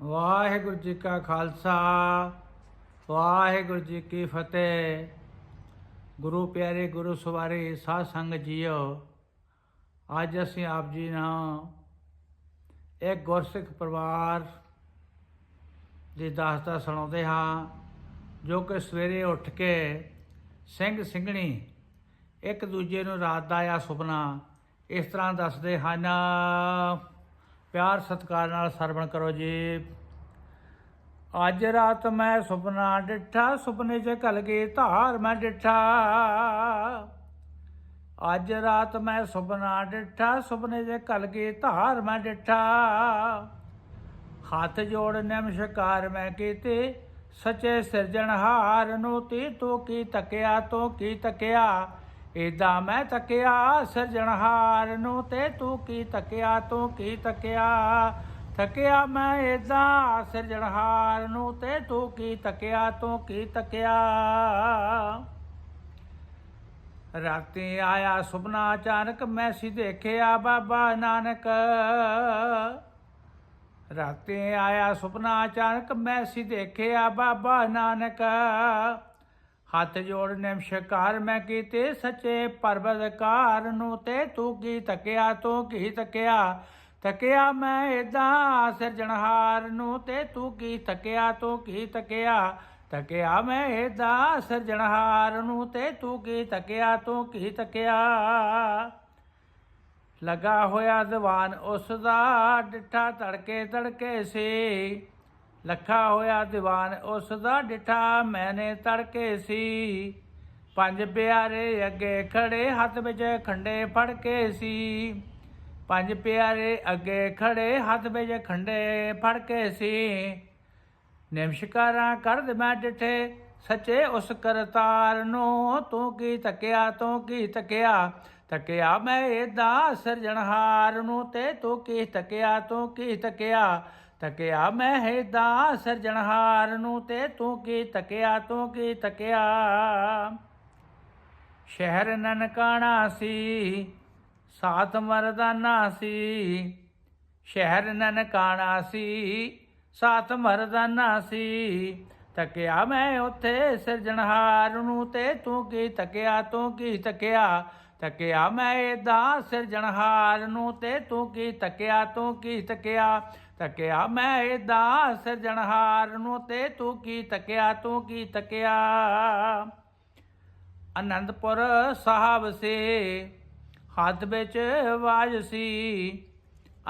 ਵਾਹਿਗੁਰੂ ਜੀ ਕਾ ਖਾਲਸਾ, ਵਾਹਿਗੁਰੂ ਜੀ ਕੀ ਫਤਿਹ। ਗੁਰੂ ਪਿਆਰੇ, ਗੁਰੂ ਸਵਾਰੇ, ਸਾਧ ਸੰਗਤ ਜੀਓ, ਅੱਜ ਅਸੀਂ ਆਪ ਜੀ ਨਾਲ ਇੱਕ ਗੁਰਸਿੱਖ ਪਰਿਵਾਰ ਦੀ ਦਾਸਤਾ ਸੁਣਾਉਂਦੇ ਹਾਂ, ਜੋ ਕਿ ਸਵੇਰੇ ਉੱਠ ਕੇ ਸਿੰਘ ਸਿੰਘਣੀ ਇੱਕ ਦੂਜੇ ਨੂੰ ਰਾਤ ਦਾ ਆ ਸੁਪਨਾ ਇਸ ਤਰ੍ਹਾਂ ਦੱਸਦੇ ਹਨ। ਪਿਆਰ ਸਤਿਕਾਰ ਨਾਲ ਸਰਵਣ ਕਰੋ ਜੀ। ਅੱਜ ਰਾਤ ਮੈਂ ਸੁਪਨਾ ਡਿੱਠਾ, ਸੁਪਨੇ 'ਚ ਕਲ ਗਈ ਧਾਰ ਮੈਂ ਡਿੱਠਾ। ਅੱਜ ਰਾਤ ਮੈਂ ਸੁਪਨਾ ਡਿੱਠਾ, ਸੁਪਨੇ 'ਚ ਕਲ ਗਈ ਧਾਰ ਮੈਂ ਡਿੱਠਾ। ਹੱਥ ਜੋੜ ਨਮਸਕਾਰ ਮੈਂ ਕੀਤੇ, ਸੱਚੇ ਸਿਰਜਣਹਾਰ ਨੂੰ ਤੀ ਤੂੰ ਕੀ ਤੱਕਿਆ, ਤੂੰ ਕੀ ਤੱਕਿਆ? ਏਦਾਂ ਮੈਂ ਤੱਕਿਆ ਸਿਰਜਣਹਾਰ ਨੂੰ ਤੇ ਤੂੰ ਕੀ ਤੱਕਿਆ, ਤੂੰ ਕੀ ਤੱਕਿਆ? ਤੱਕਿਆ ਮੈਂ ਏਦਾਂ ਸਿਰਜਣਹਾਰ ਨੂੰ ਤੇ ਤੂੰ ਕੀ ਤੱਕਿਆ ਤੂੰ ਕੀ ਤੱਕਿਆ ਰਾਤੀ ਆਇਆ ਸੁਪਨਾ ਅਚਾਨਕ ਮੈਂ ਸੀ ਦੇਖਿਆ ਬਾਬਾ ਨਾਨਕ। ਰਾਤੀ ਆਇਆ ਸੁਪਨਾ ਅਚਾਨਕ ਮੈਂ ਸੀ ਦੇਖਿਆ ਬਾਬਾ ਨਾਨਕ। ਹੱਥ ਜੋੜ ਨਮਸਕਾਰ ਮੈਂ ਕੀਤੇ ਸੱਚੇ ਪਰਵਦਕਾਰ ਨੂੰ ਤੇ ਤੂੰ ਕੀ ਤੱਕਿਆ ਤੂੰ ਕੀ ਤੱਕਿਆ ਤੱਕਿਆ ਮੈਂ ਏਦਾਂ ਸਿਰਜਣਹਾਰ ਨੂੰ ਤੇ ਤੂੰ ਕੀ ਤੱਕਿਆ ਤੂੰ ਕੀ ਤੱਕਿਆ ਤੱਕਿਆ ਮੈਂ ਏਦਾਂ ਸਿਰਜਣਹਾਰ ਨੂੰ ਤੇ ਤੂੰ ਕੀ ਤੱਕਿਆ ਤੂੰ ਕੀ ਤੱਕਿਆ ਲਗਾ ਹੋਇਆ ਦੀਵਾਨ ਉਸ ਦਾ ਡਿੱਠਾ ਤੜਕੇ ਤੜਕੇ ਸੀ। ਲੱਖਾ ਹੋਇਆ ਦੀਵਾਨ ਉਸ ਦਾ ਡਿੱਠਾ ਮੈਨੇ ਤੜਕੇ ਸੀ। ਪੰਜ ਪਿਆਰੇ ਅੱਗੇ ਖੜੇ ਹੱਥ ਵਿੱਚ ਖੰਡੇ ਫੜ ਕੇ ਸੀ। ਪੰਜ ਪਿਆਰੇ ਅੱਗੇ ਖੜੇ, ਹੱਥ ਵਿੱਚ ਖੰਡੇ ਫੜ ਕੇ ਸੀ। ਨਿਮਸ਼ਕਾਰਾਂ ਕਰਦ ਮੈਂ ਡਿਠੇ, ਸੱਚੇ ਉਸ ਕਰਤਾਰ ਨੂੰ, ਤੂੰ ਕੀ ਤੱਕਿਆ ਤੂੰ ਕੀ ਤੱਕਿਆ ਤੱਕਿਆ ਮੈਂ ਇਹਦਾ ਸਿਰਜਣਹਾਰ ਨੂੰ ਤੇ ਤੂੰ ਕੀ ਤੱਕਿਆ ਤੂੰ ਕੀ ਤੱਕਿਆ ਤੱਕਿਆ ਮੈਂ ਏਦਾਂ ਸਿਰਜਣਹਾਰ ਨੂੰ ਤੇ ਤੂੰ ਕੀ ਤੱਕਿਆ ਤੂੰ ਕੀ ਤੱਕਿਆ ਸ਼ਹਿਰ ਨਨਕਾਣਾ ਸੀ। ਸਾਤ ਮਰਦਾਨਾ ਸੀ, ਸ਼ਹਿਰ ਨਨਕਾਣਾ ਸੀ ਸਾਤ ਮਰਦਾਨਾ ਸੀ। ਤੱਕਿਆ ਮੈਂ ਉੱਥੇ ਸਿਰਜਣਹਾਰ ਨੂੰ ਤੇ ਤੂੰ ਕੀ ਤੱਕਿਆ, ਤੂੰ ਕੀ ਤੱਕਿਆ? ਤੱਕਿਆ ਮੈਂ ਇਹਦਾ ਸਿਰਜਣਹਾਰ ਨੂੰ ਤੇ ਤੂੰ ਕੀ ਤੱਕਿਆ, ਤੂੰ ਕੀ ਤੱਕਿਆ? ਤੱਕਿਆ ਮੈਂ ਇਹਦਾ ਸਿਰਜਣਹਾਰ ਨੂੰ ਤੇ ਤੂੰ ਕੀ ਤੱਕਿਆ, ਤੂੰ ਕੀ ਤੱਕਿਆ? ਅਨੰਦਪੁਰ ਸਾਹਿਬ ਸੇ। ਹੱਥ ਵਿੱਚ ਆਵਾਜ਼ ਸੀ,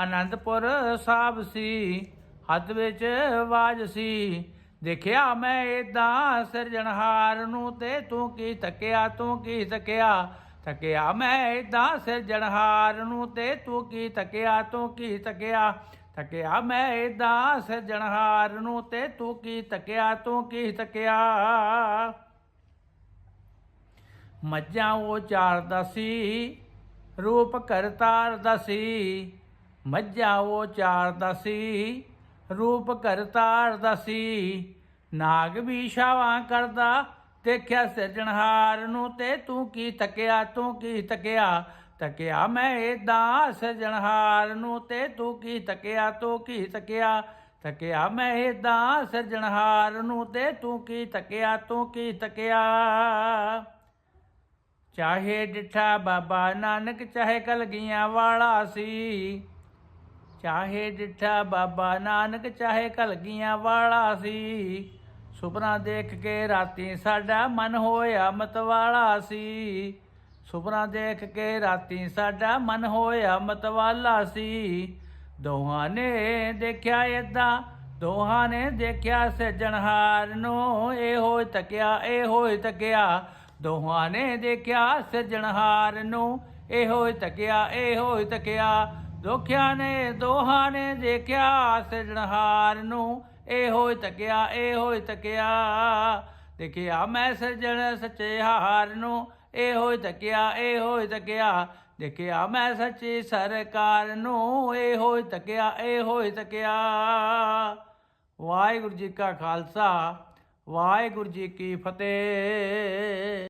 ਅਨੰਦਪੁਰ ਸਾਹਿਬ ਸੀ ਹੱਥ ਵਿੱਚ ਆਵਾਜ਼ ਸੀ। ਦੇਖਿਆ ਮੈਂ ਏਦਾਂ ਸਿਰਜਣਹਾਰ ਨੂੰ ਤੇ ਤੂੰ ਕੀ ਤੱਕਿਆ, ਤੂੰ ਕੀ ਤੱਕਿਆ? ਤੱਕਿਆ ਮੈਂ ਏਦਾਂ ਸਿਰਜਣਹਾਰ ਨੂੰ ਤੇ ਤੂੰ ਕੀ ਤੱਕਿਆ, ਤੂੰ ਕੀ ਤੱਕਿਆ? ਤੱਕਿਆ ਮੈਂ ਏਦਾਂ ਸਿਰਜਣਹਾਰ ਨੂੰ ਤੇ ਤੂੰ ਕੀ ਤੱਕਿਆ, ਤੂੰ ਕੀ ਤੱਕਿਆ? ਮੱਝਾਂ ਉਹ ਚਾਰਦਾ ਸੀ ਰੂਪ ਘਰ ਦਾ ਸੀ ਮੱਝਾਂ ਉਹ ਚਾਰਦਾ ਸੀ ਰੂਪ ਘਰ ਦਾ ਸੀ ਨਾਗ ਵੀ ਛਾਵਾਂ ਕਰਦਾ, ਦੇਖਿਆ ਸਿਰਜਣਹਾਰ ਨੂੰ ਤੇ ਤੂੰ ਕੀ ਤੱਕਿਆ, ਤੂੰ ਕੀ ਤੱਕਿਆ? ਤੱਕਿਆ ਮੈਂ ਏਦਾਂ ਸਿਰਜਣਹਾਰ ਨੂੰ ਤੇ ਤੂੰ ਕੀ ਤੱਕਿਆ, ਤੂੰ ਕੀ ਤੱਕਿਆ? ਤੱਕਿਆ ਮੈਂ ਏਦਾਂ ਸਿਰਜਣਹਾਰ ਨੂੰ ਤੇ ਤੂੰ ਕੀ ਤੱਕਿਆ, ਤੂੰ ਕੀ ਤੱਕਿਆ? ਚਾਹੇ ਡਿਠਾ ਬਾਬਾ ਨਾਨਕ, ਚਾਹੇ ਕਲਗੀਆਂ ਵਾਲਾ ਸੀ। ਚਾਹੇ ਡਿਠਾ ਬਾਬਾ ਨਾਨਕ, ਚਾਹੇ ਕਲਗੀਆਂ ਵਾਲਾ ਸੀ। ਸੁਪਨਾ ਦੇਖ ਕੇ ਰਾਤੀ ਸਾਡਾ ਮਨ ਹੋਇਆ ਮਤਵਾਲਾ ਸੀ। ਸੁਪਨਾ ਦੇਖ ਕੇ ਰਾਤੀ ਸਾਡਾ ਮਨ ਹੋਇਆ ਮਤਵਾਲਾ ਸੀ। ਦੋਹਾਂ ਨੇ ਦੇਖਿਆ ਏਦਾਂ, ਦੋਹਾਂ ਨੇ ਦੇਖਿਆ ਸੱਜਣਹਾਰ ਨੂੰ। ਇਹ ਹੋਇ ਤੱਕਿਆ, ਇਹ ਹੋਇ ਤੱਕਿਆ। ਦੋਹਾਂ ਨੇ ਦੇਖਿਆ ਸਿਰਜਣਹਾਰ ਨੂੰ, ਇਹੋ ਹੀ ਤੱਕਿਆ, ਇਹੋ ਹੀ ਤੱਕਿਆ। ਦੋਖਿਆ ਨੇ, ਦੋਹਾਂ ਨੇ ਦੇਖਿਆ ਸਜਣਹਾਰ ਨੂੰ, ਇਹੋ ਹੀ ਤੱਕਿਆ, ਇਹੋ ਹੀ ਤੱਕਿਆ। ਦੇਖਿਆ ਮੈਂ ਸਿਰਜਣ ਸੱਚੇ ਹਾਰ ਨੂੰ, ਇਹੋ ਹੀ ਤੱਕਿਆ, ਇਹੋ ਹੀ ਤੱਕਿਆ। ਦੇਖਿਆ ਮੈਂ ਸੱਚੀ ਸਰਕਾਰ ਨੂੰ, ਇਹੋ ਹੀ ਤੱਕਿਆ, ਇਹੋ ਹੀ ਤੱਕਿਆ। ਵਾਹਿਗੁਰੂ ਜੀ ਕਾ ਖਾਲਸਾ, ਵਾਹਿਗੁਰੂ ਜੀ ਕੀ ਫਤਿਹ।